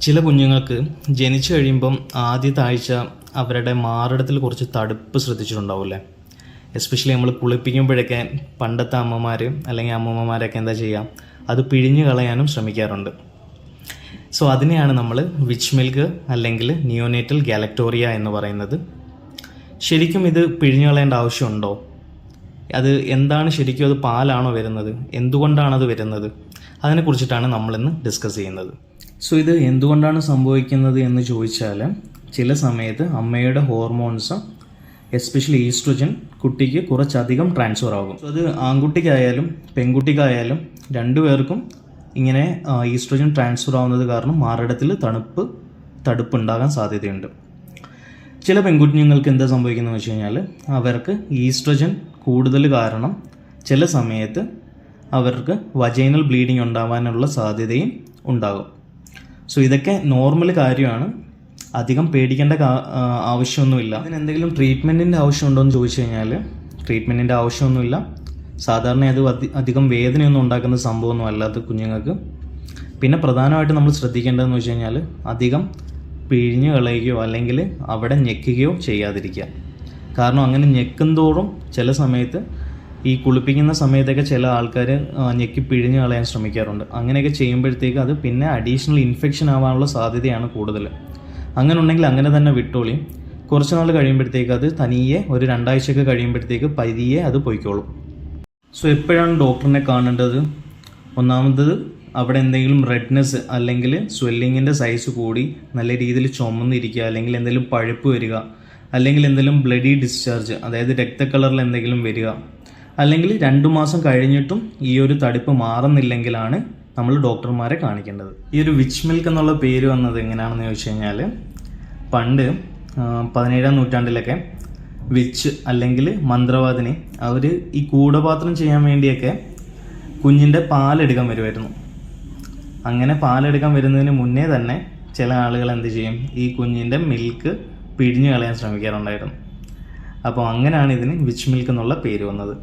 ചില കുഞ്ഞുങ്ങൾക്ക് ജനിച്ചു കഴിയുമ്പം ആദ്യത്തെ ആഴ്ച അവരുടെ മാറിടത്തിൽ കുറച്ച് തടുപ്പ് ശ്രദ്ധിച്ചിട്ടുണ്ടാവില്ലേ? എസ്പെഷ്യലി നമ്മൾ കുളിപ്പിക്കുമ്പോഴൊക്കെ പണ്ടത്തെ അമ്മമാർ അല്ലെങ്കിൽ അമ്മമ്മമാരൊക്കെ എന്താ ചെയ്യുക അത് പിഴിഞ്ഞു കളയാനും ശ്രമിക്കാറുണ്ട്. സോ അതിനെയാണ് നമ്മൾ വിച്ച് മിൽക്ക് അല്ലെങ്കിൽ നിയോനേറ്റൽ ഗാലക്ടോറിയ എന്ന് പറയുന്നത്. ശരിക്കും ഇത് പിഴിഞ്ഞു കളയേണ്ട ആവശ്യമുണ്ടോ? അത് എന്താണ് ശരിക്കും അത് പാലാണോ വരുന്നത്? എന്തുകൊണ്ടാണ് അത് വരുന്നത് അതിനെക്കുറിച്ചിട്ടാണ് നമ്മളിന്ന് ഡിസ്കസ് ചെയ്യുന്നത്. സോ ഇത് എന്തുകൊണ്ടാണ് സംഭവിക്കുന്നത് എന്ന് ചോദിച്ചാൽ ചില സമയത്ത് അമ്മയുടെ ഹോർമോൺസ് എസ്പെഷ്യലി ഈസ്ട്രോജൻ കുട്ടിക്ക് കുറച്ചധികം ട്രാൻസ്ഫർ ആകും. അത് ആൺകുട്ടിക്കായാലും പെൺകുട്ടിക്കായാലും രണ്ടുപേർക്കും ഇങ്ങനെ ഈസ്ട്രോജൻ ട്രാൻസ്ഫർ ആവുന്നത് കാരണം മാറിടത്തിൽ തണുപ്പ് തടുപ്പ് ഉണ്ടാകാൻ സാധ്യതയുണ്ട്. ചില പെൺകുഞ്ഞുങ്ങൾക്ക് എന്താ സംഭവിക്കുന്നത് വെച്ച് കഴിഞ്ഞാൽ അവർക്ക് ഈസ്ട്രജൻ കൂടുതൽ കാരണം ചില സമയത്ത് അവർക്ക് വജൈനൽ ബ്ലീഡിംഗ് ഉണ്ടാവാനുള്ള സാധ്യതയും ഉണ്ടാകും. സോ ഇതൊക്കെ നോർമൽ കാര്യമാണ്. അധികം പേടിക്കേണ്ട ആവശ്യമൊന്നുമില്ല. അതിന് എന്തെങ്കിലും ട്രീറ്റ്മെന്റിന്റെ ആവശ്യമുണ്ടോ എന്ന് ചോദിച്ചു കഴിഞ്ഞാൽ ട്രീറ്റ്മെന്റിന്റെ ആവശ്യമൊന്നുമില്ല. സാധാരണ അത് അധികം വേദനയൊന്നും ഉണ്ടാക്കുന്ന സംഭവമൊന്നും അല്ലാത്ത കുഞ്ഞുങ്ങൾക്ക്. പിന്നെ പ്രധാനമായിട്ട് നമ്മൾ ശ്രദ്ധിക്കേണ്ടതെന്ന് വെച്ച് കഴിഞ്ഞാൽ അധികം പിഴിഞ്ഞ് കളയുകയോ അല്ലെങ്കിൽ അവിടെ ഞെക്കുകയോ ചെയ്യാതിരിക്കുക. കാരണം അങ്ങനെ ഞെക്കും തോറും ചില സമയത്ത് ഈ കുളിപ്പിക്കുന്ന സമയത്തൊക്കെ ചില ആൾക്കാർ ഞെക്കി പിഴിഞ്ഞ് കളയാൻ ശ്രമിക്കാറുണ്ട്. അങ്ങനെയൊക്കെ ചെയ്യുമ്പോഴത്തേക്ക് അത് പിന്നെ അഡീഷണൽ ഇൻഫെക്ഷൻ ആവാനുള്ള സാധ്യതയാണ് കൂടുതൽ. അങ്ങനെ ഉണ്ടെങ്കിൽ അങ്ങനെ തന്നെ വിട്ടോളി. കുറച്ച് നാൾ കഴിയുമ്പോഴത്തേക്ക് അത് തനിയെ ഒരു രണ്ടാഴ്ചയൊക്കെ കഴിയുമ്പോഴത്തേക്ക് പതിയെ അത് പൊയ്ക്കോളും. സോ എപ്പോഴാണ് ഡോക്ടറിനെ കാണേണ്ടത്? ഒന്നാമത് അവിടെ എന്തെങ്കിലും റെഡ്നെസ് അല്ലെങ്കിൽ സ്വെല്ലിങ്ങിന്റെ സൈസ് കൂടി നല്ല രീതിയിൽ ചുമന്നിരിക്കുക അല്ലെങ്കിൽ എന്തെങ്കിലും പഴുപ്പ് വരിക അല്ലെങ്കിൽ എന്തെങ്കിലും ബ്ലഡി ഡിസ്ചാർജ് അതായത് രക്തക്കളറിൽ എന്തെങ്കിലും വരിക അല്ലെങ്കിൽ രണ്ടു മാസം കഴിഞ്ഞിട്ടും ഈ ഒരു തടിപ്പ് മാറുന്നില്ലെങ്കിലാണ് നമ്മൾ ഡോക്ടർമാരെ കാണിക്കേണ്ടത്. ഈ ഒരു വിച്ച് മിൽക്ക് എന്നുള്ള പേര് വന്നത് എങ്ങനെയാണെന്ന് ചോദിച്ചു കഴിഞ്ഞാൽ പണ്ട് പതിനേഴാം നൂറ്റാണ്ടിലൊക്കെ വിച്ച് അല്ലെങ്കിൽ മന്ത്രവാദിനി അവർ ഈ കൂടപാത്രം ചെയ്യാൻ വേണ്ടിയൊക്കെ കുഞ്ഞിന്റെ പാലെടുക്കാൻ വരുമായിരുന്നു. അങ്ങനെ പാലെടുക്കാൻ വരുന്നതിന് മുന്നേ തന്നെ ചില ആളുകൾ എന്ത് ചെയ്യും? ഈ കുഞ്ഞിന്റെ മിൽക്ക് പിഴിഞ്ഞു കളയാൻ ശ്രമിക്കാറുണ്ടായിരുന്നു. അപ്പോൾ അങ്ങനെയാണ് ഇതിന് വിച്ച് മിൽക്ക് എന്നുള്ള പേര് വന്നത്.